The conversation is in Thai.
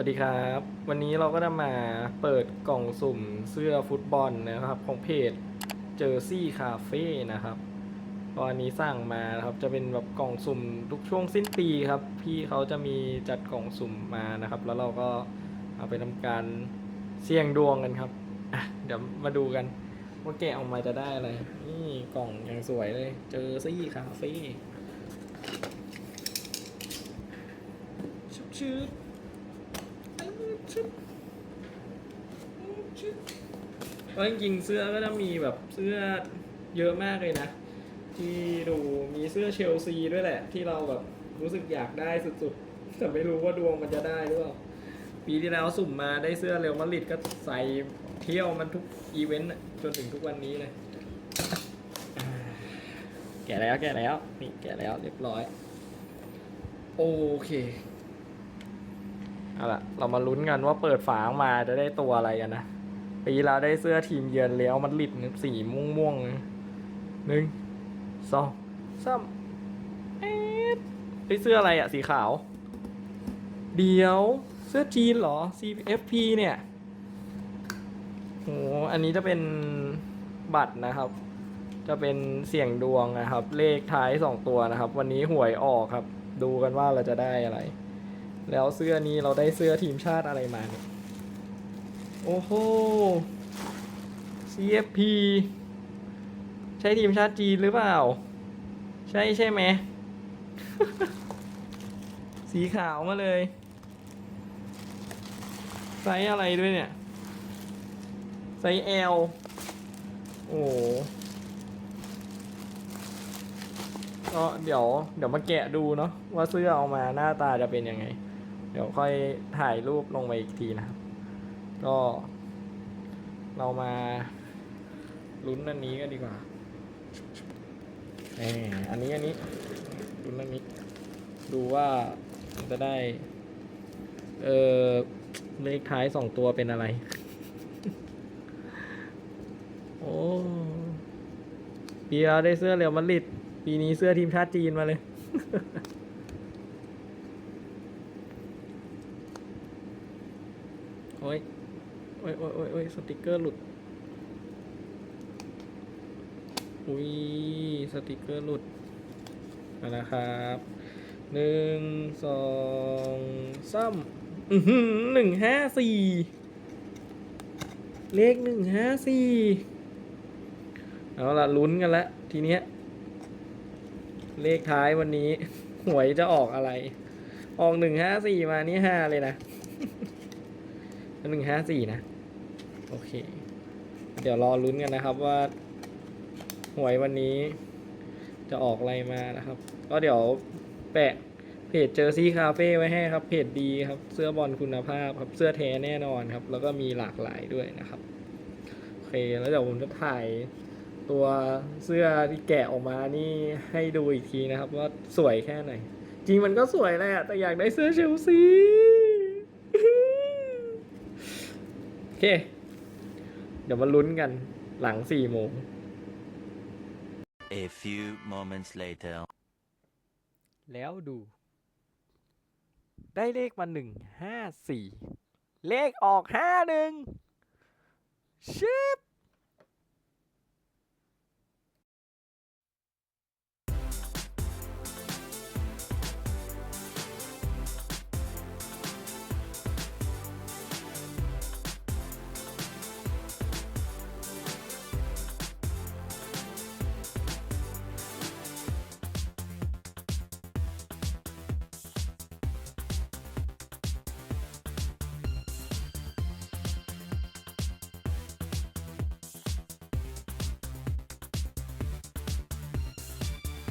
วัสดีครับ วันนี้เราก็จะมาเปิดกล่องสุ่มเสื้อฟุตบอลนะครับของเพจเจอซี่คาเฟ่นะครับตอนนี้สั่งมานะครับจะเป็นแบบกล่องสุ่มทุกช่วงสิ้นปีครับ พี่เขาจะมีจัดกล่องสุ่มมานะครับ แล้วเราก็เอาไปทำการเสี่ยงดวงกันครับเดี๋ยวมาดูกันว่าแกะออกมาจะได้อะไร นี่กล่องอย่างสวยเลย เจอซี่คาเฟ่ชุบชืบ เพราะจริงๆเสื้อก็จะมีแบบเสื้อเยอะมากเลยนะ ที่ดูมีเสื้อเชลซีด้วยแหละ ที่เราแบบรู้สึกอยากได้สุดๆ แต่ไม่รู้ว่าดวงมันจะได้หรือเปล่า ปีที่แล้วสุ่มมาได้เสื้อเรอัลมาดริดก็ใส่เที่ยวมันทุกอีเวนต์จนถึงทุกวันนี้เลย แกะแล้วแกะแล้ว นี่แกะแล้วเรียบร้อย โอเค เอาล่ะ เรามาลุ้นกันว่าเปิดฝาออกมาจะได้ตัวอะไรกันนะ ปีเราได้เสื้อทีมเยือนเลี้ยวมันลิดสีม่วงม่วงๆหนึ่งสองสามเอ๊ะเฮ้ยเสื้ออะไรอะสีขาว เดี๋ยวเสื้อจีนเหรอ CFP เนี่ยโหอันนี้จะเป็นบัตรนะครับ จะเป็นเสี่ยงดวงนะครับ เลขท้ายสองตัวนะครับ วันนี้หวยออกครับ ดูกันว่าเราจะได้อะไร แล้วเสื้อนี้เราได้เสื้อทีมชาติอะไรมาเนี่ยโอ้โห CFP ใช่ทีมชาติจีนหรือเปล่า ใช่ใช่ไหม สีขาวมาเลยไซส์อะไรด้วยเนี่ยไซส์ L โอ้ก็เดี๋ยวเดี๋ยวมาแกะดูเนาะว่าเสื้อเอามาหน้าตาจะเป็นยังไง เดี๋ยวค่อยถ่ายรูปลงมาอีกทีนะครับ ก็เรามาลุ้นอันนี้กันดีกว่าแหมอันนี้อันนี้ลุ้นอันนี้ ดูว่าจะได้ เออเลขท้ายสองตัวเป็นอะไร โอ้ปีเราได้เสื้อเรอัลมาริดปีนี้เสื้อทีมชาติจีนมาเลย โอ้ยโอ้ยโอ้ยโอ้ยโอ้ยสติกเกอร์หลุด อุ้ยสติกเกอร์หลุดมาแล้วครับหนึ่งสองสามอือหือหนึ่งห้าสี่เลขหนึ่งห้าสี่เอาละลุ้นกันล้วทีเนี้ย เลขท้ายวันนี้ หวยจะออกอะไร ออกหนึ่งห้าสี่มานี่ห้าเลยนะ หนึ่งห้าสี่นะ โอเค เดี๋ยวรอลุ้นกันนะครับว่า หวยวันนี้ จะออกอะไรมานะครับ ก็เดี๋ยวแปะเพจเจอซี่คาเฟ่ไว้ให้ครับ เพจดีครับ เสื้อบอลคุณภาพครับ เสื้อแท้แน่นอนครับ แล้วก็มีหลากหลายด้วยนะครับ โอเค แล้วเดี๋ยวผมจะถ่ายตัวเสื้อที่แกะออกมานี่ให้ดูอีกทีนะครับ ว่าสวยแค่ไหน จริงมันก็สวยแหละ แต่อยากได้เสื้อเชลซี โอ เค เดี๋ยวมาลุ้นกันหลังสี่โมง A few moments later. แล้วดู ได้เลขมาหนึ่งห้าสี่เลขออกห้าหนึ่งชิป